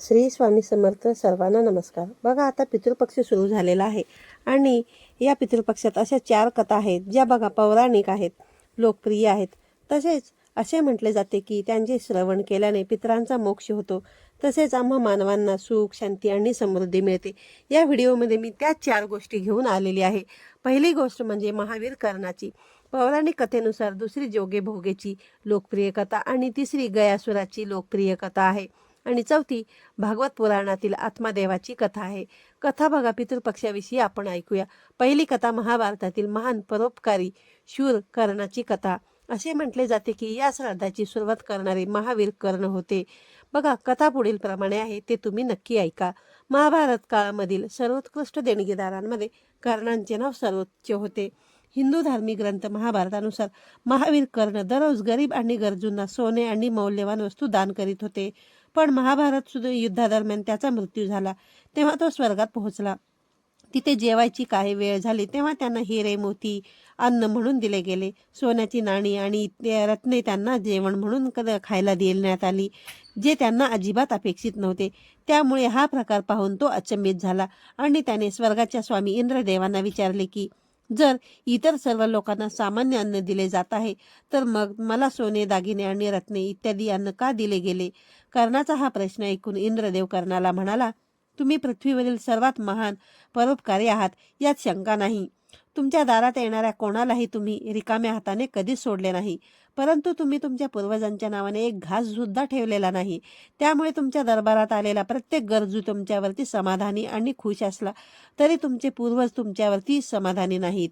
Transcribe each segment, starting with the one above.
श्री स्वामी समर्थ सर्वांना नमस्कार. बघा आता पितृपक्ष सुरू झालेला आहे. आणि या पितृपक्षात अशा चार कथा आहेत ज्या बघा पौराणिक आहेत लोकप्रिय आहेत. तसेच असे म्हटले जाते की त्यांचे श्रवण केल्याने पितरांचा मोक्ष होतो. तसेच आम्हा मानवांना सुख शांती आणि समृद्धी मिळते. या व्हिडिओमध्ये मी त्या चार गोष्टी घेऊन आलेली आहे. पहिली गोष्ट म्हणजे महावीर कर्णाची. पौराणिक कथेनुसार दुसरी जोगे भोगेची लोकप्रिय कथा आणि तिसरी गयासुराची लोकप्रिय कथा आहे. आणि चौथी भागवत पुराणातील आत्मादेवाची कथा आहे. कथा बघा पितृपक्षाविषयी आपण ऐकूया. पहिली कथा महाभारतातील महान परोपकारी शूर कर्णाची कथा. असे म्हटले जाते की या श्राद्धाची सुरुवात करणारे महावीर कर्ण होते. बघा कथा पुढील प्रमाणे आहे ते तुम्ही नक्की ऐका. महाभारत काळामधील सर्वोत्कृष्ट देणगीदारांमध्ये कर्णांचे नाव सर्वोच्च होते. हिंदू धार्मिक ग्रंथ महाभारतानुसार महावीर कर्ण दररोज गरीब आणि गरजूंना सोने आणि मौल्यवान वस्तू दान करीत होते. पण महाभारत सुद्धा युद्धादरम्यान त्याचा मृत्यू झाला. तेव्हा तो स्वर्गात पोहोचला. तिथे जेवायची काही वेळ झाली तेव्हा त्यांना हिरे मोती अन्न म्हणून दिले गेले. सोन्याची नाणी आणि ते रत्ने त्यांना जेवण म्हणून क- खायला देण्यात आली जे त्यांना अजिबात अपेक्षित नव्हते. त्यामुळे हा प्रकार पाहून तो अचंबित झाला आणि त्याने स्वर्गाच्या स्वामी इंद्रदेवांना विचारले की जर इतर सर्व लोकांना सामान्य अन्न दिले जात आहे तर मग मला सोने दागिने आणि रत्ने इत्यादी अन्न का दिले गेले? कर्णाचा हा प्रश्न ऐकून इंद्रदेव कर्णाला म्हणाला तुम्ही पृथ्वीवरील सर्वात महान परोपकारी आहात यात शंका नाही. तुमच्या दारात येणाऱ्या कोणालाही तुम्ही रिकाम्या हाताने कधीच सोडले नाही. परंतु तुम्ही तुमच्या पूर्वजांच्या नावाने एक घास सुद्धा ठेवलेला नाही. त्यामुळे तुमच्या दरबारात आलेला प्रत्येक गरजू तुमच्यावरती समाधानी आणि खुश असला तरी तुमचे पूर्वज तुमच्यावरती समाधानी नाहीत.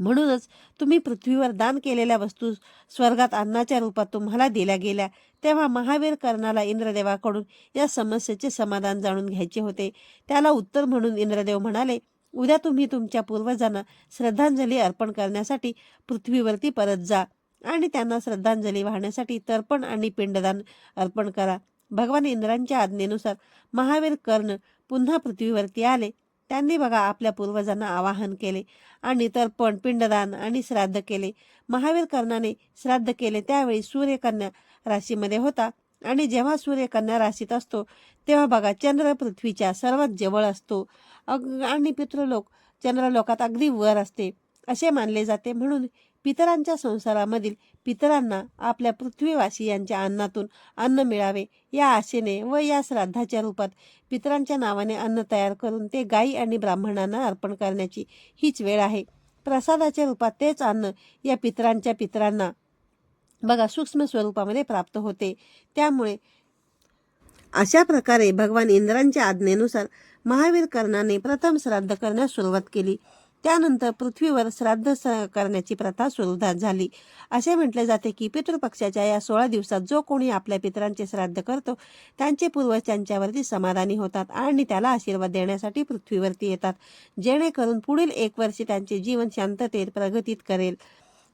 म्हणूनच तुम्ही पृथ्वीवर दान केलेल्या वस्तू स्वर्गात अन्नाच्या रूपात तुम्हाला दिल्या गेल्या. तेव्हा महावीर कर्णाला इंद्रदेवाकडून या समस्येचे समाधान जाणून घ्यायचे होते. त्याला उत्तर म्हणून इंद्रदेव म्हणाले उद्या तुम्ही तुमच्या पूर्वजांना श्रद्धांजली अर्पण करण्यासाठी पृथ्वीवरती परत जा. आणि त्यांना श्रद्धांजली वाहण्यासाठी तर्पण आणि पिंडदान अर्पण करा. भगवान इंद्रांच्या आज्ञेनुसार महावीर कर्ण पुन्हा पृथ्वीवरती आले. त्यांनी बघा आपल्या पूर्वजांना आवाहन केले आणि तर्पण पिंडदान आणि श्राद्ध केले. महावीर कर्णाने श्राद्ध केले त्यावेळी सूर्यकन्या राशीमध्ये होता आणि जेव्हा सूर्यकन्या राशीत असतो तेव्हा बघा चंद्र पृथ्वीच्या सर्वात जवळ असतो. अग आणि पितृलोक चंद्रलोकात अगदी वर असते. असे मानले जाते म्हणून पितरांच्या संसारामधील पितरांना आपल्या पृथ्वीवासियांच्या अन्नातून अन्न मिळावे. या आशेने व या श्राद्धाच्या रूपात पितरांच्या नावाने अन्न तयार करून ते गायी आणि ब्राह्मणांना अर्पण करण्याची हीच वेळ आहे. प्रसादाच्या रूपात तेच अन्न या पितरांच्या पितरांना बघा सूक्ष्म स्वरूपामध्ये प्राप्त होते. त्यामुळे अशा प्रकारे भगवान इंद्रांच्या आज्ञेनुसार महावीर कर्णाने प्रथम श्राद्ध करण्यास सुरुवात केली. त्यानंतर पृथ्वीवर श्राद्ध स- करण्याची प्रथा सुरू झाली. असे म्हटले जाते की पितृपक्षाच्या या सोळा दिवसात जो कोणी आपल्या पितरांचे श्राद्ध करतो त्यांचे पूर्वज त्यांच्यावरती समाधानी होतात आणि त्याला आशीर्वाद देण्यासाठी पृथ्वीवरती येतात जेणेकरून पुढील एक वर्ष त्यांचे जीवन शांततेत प्रगतीत करेल.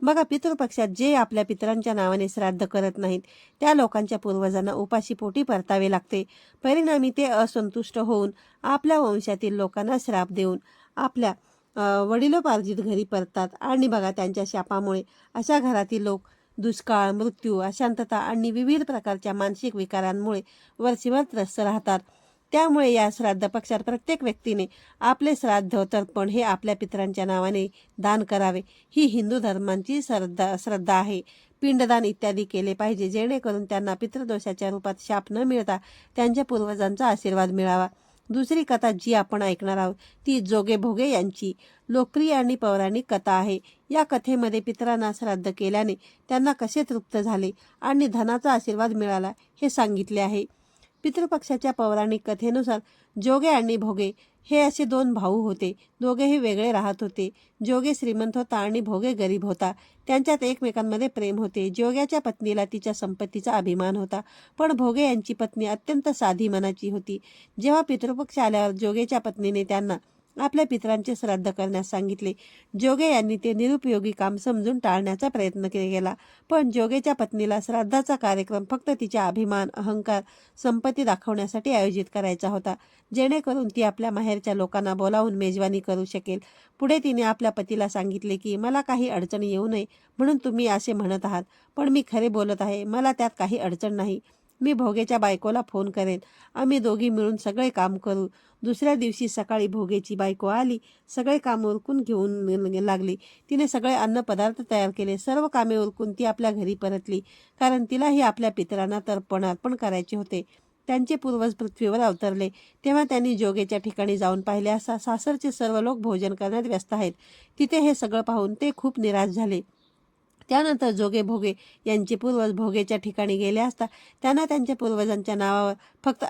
बघा पितृपक्षात जे आपल्या पितरांच्या नावाने श्राद्ध करत नाहीत त्या लोकांच्या पूर्वजांना उपाशी पोटी परतावे लागते. परिणामी ते असंतुष्ट होऊन आपल्या वंशातील लोकांना श्राप देऊन आपल्या वडिलोपार्जित घरी परतात. आणि बघा त्यांच्या शापामुळे अशा घरातील लोक दुष्काळ मृत्यू अशांतता आणि विविध प्रकारच्या मानसिक विकारांमुळे वर्षभर त्रस्त राहतात. त्यामुळे या श्राद्ध पक्षात प्रत्येक व्यक्तीने आपले श्राद्ध तर्पण हे आपल्या पितरांच्या नावाने दान करावे. ही हिंदू धर्मांची श्रद्धा श्रद्धा आहे. पिंडदान इत्यादी केले पाहिजे जेणेकरून त्यांना पितृदोषाच्या रूपात शाप न मिळता त्यांच्या पूर्वजांचा आशीर्वाद मिळावा. दुसरी कथा जी आपण ऐकणार आहोत ती जोगे भोगे यांची. लोकप्रिय आणि पौराणिक कथा आहे. या कथेमध्ये पितरांना श्राद्ध केल्याने त्यांना कसे तृप्त झाले आणि धनाचा आशीर्वाद मिळाला हे सांगितले आहे. पितृपक्षाच्या पौराणिक कथेनुसार जोगे आणि भोगे हे असे दोन भाऊ होते. दोघेही वेगळे राहत होते. जोगे श्रीमंत होता आणि भोगे गरीब होता. त्यांच्यात एकमेकांमध्ये प्रेम होते. जोग्याच्या पत्नीला तिच्या संपत्तीचा अभिमान होता. पण भोगे यांची पत्नी अत्यंत साधी मनाची होती. जेव्हा पितृपक्ष आल्यावर जोगेच्या पत्नीने त्यांना आपल्या पितरांचे श्राद्ध करण्यास सांगितले. जोगे यांनी ते निरुपयोगी काम समजून टाळण्याचा प्रयत्न केला. पण जोगेच्या पत्नीला श्राद्धाचा कार्यक्रम फक्त तिच्या अभिमान अहंकार संपत्ती दाखवण्यासाठी आयोजित करायचा होता. जेणेकरून ती आपल्या माहेरच्या लोकांना बोलावून मेजवानी करू शकेल. पुढे तिने आपल्या पतीला सांगितले की मला काही अडचण येऊ नये म्हणून तुम्ही असे म्हणत आहात. पण मी खरे बोलत आहे. मला त्यात काही अडचण नाही. मी भोगेच्या बायकोला फोन करेन. आम्ही दोघी मिळून सगळे काम करू. दुसऱ्या दिवशी सकाळी भोगेची बायको आली सगळे काम उरकून घेऊन लागली. तिने सगळे अन्नपदार्थ तयार केले सर्व कामे उरकून ती आपल्या घरी परतली. कारण तिलाही आपल्या पितरांना तर्पण अर्पण करायचे होते. त्यांचे पूर्वज पृथ्वीवर अवतरले. तेव्हा त्यांनी जोगेच्या ठिकाणी जाऊन पाहिले असा सासरचे सर्व लोक भोजन करण्यात व्यस्त आहेत. तिथे हे सगळं पाहून ते खूप निराश झाले. त्यानंतर जोगे भोगे यांचे पूर्वज भोगेच्या ठिकाणी गेले असता त्यांना त्यांच्या पूर्वजांच्या नावावर फक्त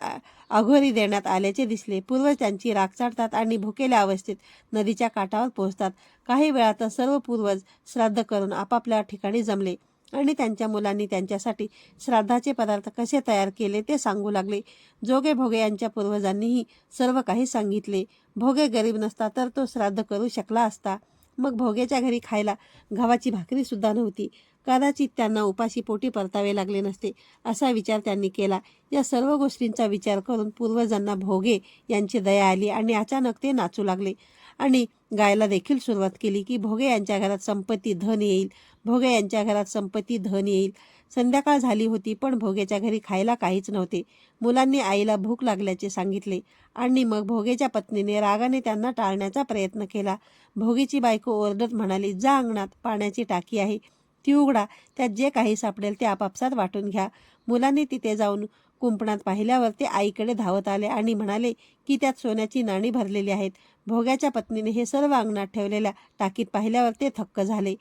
अघोरी देण्यात आल्याचे दिसले. पूर्वज त्यांची राख चाडतात आणि भुकेल्या अवस्थेत नदीच्या काठावर पोहोचतात. काही वेळातच सर्व पूर्वज श्राद्ध करून आपापल्या ठिकाणी जमले आणि त्यांच्या मुलांनी त्यांच्यासाठी श्राद्धाचे पदार्थ कसे तयार केले ते सांगू लागले. जोगे भोगे यांच्या पूर्वजांनीही सर्व काही सांगितले. भोगे गरीब नसता तर तो श्राद्ध करू शकला असता. मग भोगेच्या घरी खायला गव्हाची भाकरीसुद्धा नव्हती. कदाचित त्यांना उपाशी पोटी परतावे लागले नसते असा विचार त्यांनी केला. या सर्व गोष्टींचा विचार करून पूर्वजांना भोगे यांची दया आली आणि अचानक ते नाचू लागले. आणि गायला देखील सुरुवात केली की भोगे यांच्या घरात संपत्ती धन येईल. भोगे यांच्या घरात संपत्ती धन येईल. संध्याकाळ झाली होती पण भोगेच्या घरी खायला काहीच नव्हते. मुलांनी आईला भूक लागल्याचे सांगितले आणि मग भोगेच्या पत्नीने रागाने त्यांना टाळण्याचा प्रयत्न केला. भोगेची बायको ओरडत म्हणाली जा अंगणात पाण्याची टाकी आहे. ती उघडा त्यात जे काही सापडेल ते आपापसात वाटून घ्या. मुलांनी तिथे जाऊन कुंपणात पाहिल्यावर ते आईकडे धावत आले आणि म्हणाले की त्यात सोन्याची नाणी भरलेली आहेत. भोग्याच्या पत्नीने हे सर्व अंगणात ठेवलेल्या टाकीत पाहिल्यावर ते थक्क झाले.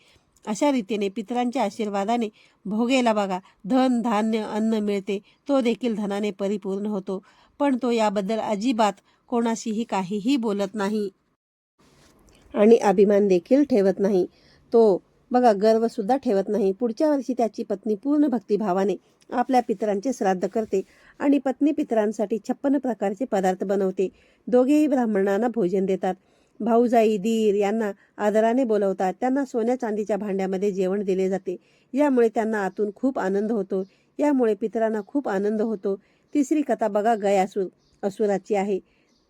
अशा रीतीने पितरांच्या आशीर्वादाने भोगेला बघा. धन धान्य अन्न मिळते. तो देखील धनाने परिपूर्ण होतो. पण तो याबद्दल अजिबात कोणाशीही काहीही बोलत नाही. आणि अभिमान देखील ठेवत नाही. तो बघा गर्वसुद्धा ठेवत नाही. पुढच्या वर्षी त्याची पत्नी पूर्ण भक्तिभावाने आपल्या पितरांचे श्राद्ध करते आणि पत्नी पितरांसाठी छप्पन प्रकारचे पदार्थ बनवते. दोघेही ब्राह्मणांना भोजन देतात. भाऊजाई दीर यांना आदराने बोलवतात. त्यांना सोन्या चांदीच्या भांड्यामध्ये जेवण दिले जाते. यामुळे त्यांना आतून खूप आनंद होतो. यामुळे पितरांना खूप आनंद होतो. तिसरी कथा बघा गयासूर असुराची आहे.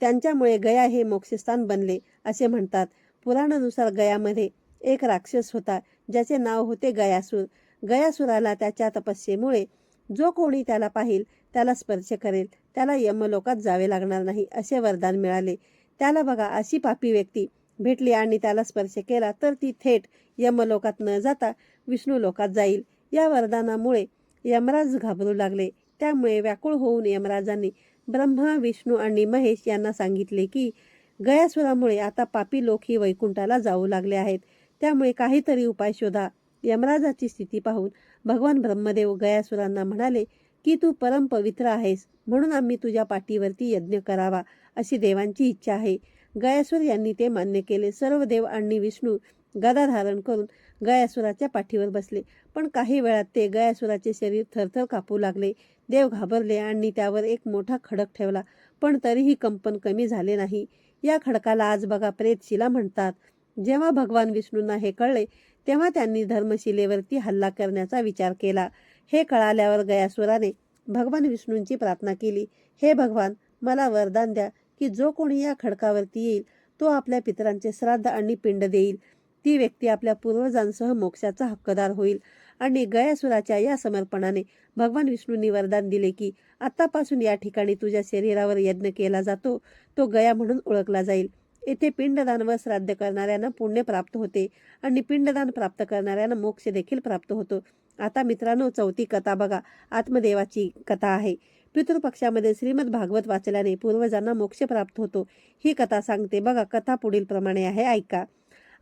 त्यांच्यामुळे गया हे मोक्षस्थान बनले असे म्हणतात. पुराणानुसार गयामध्ये एक राक्षस होता ज्याचे नाव होते गयासूर. गयासुराला त्याच्या तपस्येमुळे जो कोणी त्याला पाहिल त्याला स्पर्श करेल. त्याला यमलोकात जावे लागणार नाही असे वरदान मिळाले. त्याला बघा अशी पापी व्यक्ती भेटली आणि त्याला स्पर्श केला तर ती थेट यमलोकात न जाता विष्णू लोकात जाईल. या वरदानामुळे यमराज घाबरू लागले. त्यामुळे व्याकुळ होऊन यमराजांनी ब्रह्मा विष्णू आणि महेश यांना सांगितले की गयासुरामुळे आता पापी लोक ही वैकुंठाला जाऊ लागले आहेत. त्यामुळे काहीतरी उपाय शोधा. यमराजाची स्थिती पाहून भगवान ब्रह्मदेव गयासुरांना म्हणाले की तू परम पवित्र आहेस म्हणून आम्ही तुझ्या पाठीवरती यज्ञ करावा अशी देवांची इच्छा आहे. गयासुर यांनी ते मान्य केले. सर्व देव आणि विष्णू गदा धारण करून गयासुराच्या पाठीवर बसले. पण काही वेळात ते गयासुराचे शरीर थरथर कापू लागले. देव घाबरले आणि त्यावर एक मोठा खडक ठेवला. पण तरीही कंपन कमी झाले नाही. या खडकाला आज बघा प्रेतशिला म्हणतात. जेव्हा भगवान विष्णूंना हे कळले तेव्हा त्यांनी धर्मशिलेवरती हल्ला करण्याचा विचार केला. हे कळाल्यावर गयासुराने भगवान विष्णूंची प्रार्थना केली. हे भगवान मला वरदान द्या की जो कोणी या खडकावरती येईल तो आपल्या पितरांचे श्राद्ध आणि पिंड देईल. ती व्यक्ती आपल्या पूर्वजांसह मोक्षाचा हक्कदार होईल. आणि गयासुराच्या या समर्पणाने भगवान विष्णूंनी वरदान दिले की आतापासून या ठिकाणी तुझ्या शरीरावर यज्ञ केला जातो. तो गया म्हणून ओळखला जाईल. येथे पिंडदान व श्राद्ध करणाऱ्यांना पुण्य प्राप्त होते आणि पिंडदान प्राप्त करणाऱ्यांना मोक्ष देखील प्राप्त होतो. आता मित्रांनो चौथी कथा बघा. आत्मदेवाची कथा आहे. पितृपक्षामध्ये श्रीमद भागवत वाचल्याने पूर्वजांना मोक्ष प्राप्त होतो. ही कथा सांगते. बघा कथा पुढील प्रमाणे आहे. ऐका.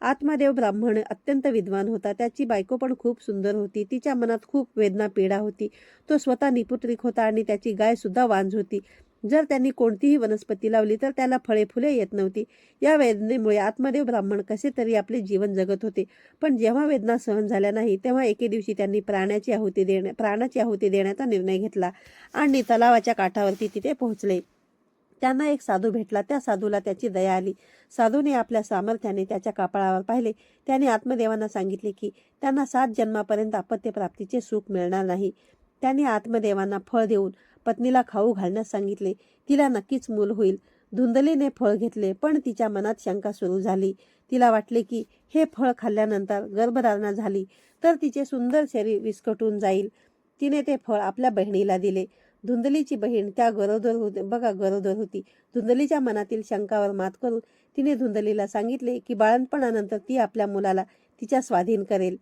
आत्मादेव ब्राह्मण अत्यंत विद्वान होता. त्याची बायको पण खूप सुंदर होती. तिच्या मनात खूप वेदना पीडा होती. तो स्वतः निपुत्रिक होता आणि त्याची गाय सुद्धा वांज होती. जर त्यांनी कोणतीही वनस्पती लावली तर त्याला फळे फुले येत नव्हती. या वेदनेमुळे आत्मदेव ब्राह्मण कसे तरी आपले जीवन जगत होते. पण जेव्हा वेदना सहन झाल्या नाही तेव्हा एके दिवशी त्यांनी प्राण्याची आहुती देण्या प्राणाची आहुती देण्याचा निर्णय घेतला आणि तलावाच्या काठावरती तिथे पोहोचले. त्यांना एक साधू भेटला. त्या साधूला त्याची दया आली. साधूने आपल्या सामर्थ्याने त्याच्या कापळावर पाहिले. त्याने आत्मदेवांना सांगितले की त्यांना सात जन्मापर्यंत अपत्य प्राप्तीचे सुख मिळणार नाही. त्यांनी आत्मदेवांना फळ देऊन पत्नीला खाऊ घालण्यास सांगितले. तिला नक्कीच मूल होईल. धुंदलीने फळ घेतले पण तिच्या मनात शंका सुरू झाली. तिला वाटले की हे फळ खाल्ल्यानंतर गर्भधारणा झाली तर तिचे सुंदर शरीर विस्कटून जाईल. तिने ते फळ आपल्या बहिणीला दिले. धुंदलीची बहीण त्या गरोदर होते. बघा गरोदर होती. धुंदलीच्या मनातील शंकावर मात करून तिने धुंदलीला सांगितले की बाळणपणानंतर ती आपल्या मुलाला तिच्या स्वाधीन करेल.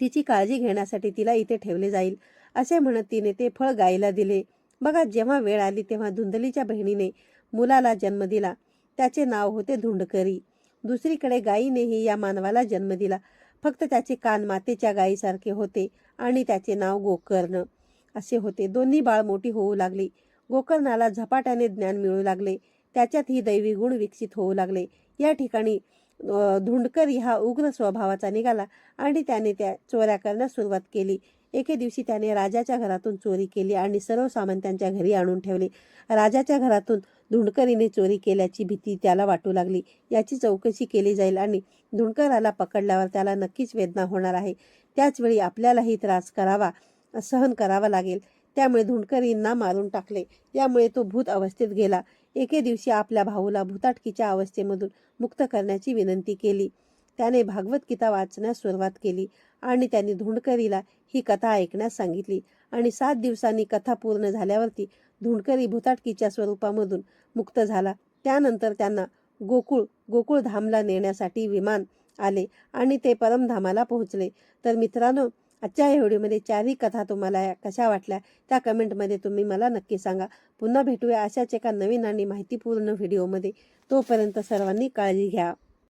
तिची काळजी घेण्यासाठी तिला इथे ठेवले जाईल. असे म्हणत तिने ते फळ गायीला दिले. बघा जेव्हा वेळ आली तेव्हा धुंदलीच्या बहिणीने मुलाला जन्म दिला. त्याचे नाव होते धुंडकरी. दुसरीकडे गायीनेही या मानवाला जन्म दिला. फक्त त्याचे कान मातेच्या गायीसारखे होते आणि त्याचे नाव गोकर्ण. असे होते. दोन्ही बाळ मोठी होऊ लागली. गोकर्णाला झपाट्याने ज्ञान मिळू लागले. त्याच्यात ही दैवी गुण विकसित होऊ लागले. या ठिकाणी धुंडकर धुंडकरी हा उग्र स्वभावाचा निघाला आणि त्याने त्या चोऱ्या करण्यास सुरुवात केली. एके दिवशी त्याने राजाच्या घरातून चोरी केली आणि सर्व सामान त्यांच्या घरी आणून ठेवले. राजाच्या घरातून धुंडकरीने चोरी केल्याची भीती त्याला वाटू लागली. याची चौकशी केली जाईल आणि धुंडकराला पकडल्यावर त्याला नक्कीच वेदना होणार आहे. त्याचवेळी आपल्यालाही त्रास करावा सहन करावा लागेल. त्यामुळे धुंडकरींना मारून टाकले. यामुळे तो भूत अवस्थेत गेला. एके दिवशी आपल्या भाऊला भूताटकीच्या अवस्थेमधून मुक्त करण्याची विनंती केली. त्याने भागवत गीता वाचण्यास सुरुवात केली. आणि त्यांनी धुंडकरीला ही कथा ऐकण्यास सांगितली. आणि सात दिवसांनी कथा पूर्ण झाल्यावरती धुंडकरी भूताटकीच्या स्वरूपामधून मुक्त झाला. त्यानंतर त्यांना गोकुळ गोकुळधामला नेण्यासाठी विमान आले आणि ते परमधामाला पोहोचले. तर मित्रांनो आजच्या या व्हिडिओमध्ये चारही कथा तुम्हाला कशा वाटल्या त्या कमेंटमध्ये तुम्ही मला नक्की सांगा. पुन्हा भेटूया अशाच एका नवीन आणि माहितीपूर्ण व्हिडिओमध्ये. तोपर्यंत सर्वांनी काळजी घ्या.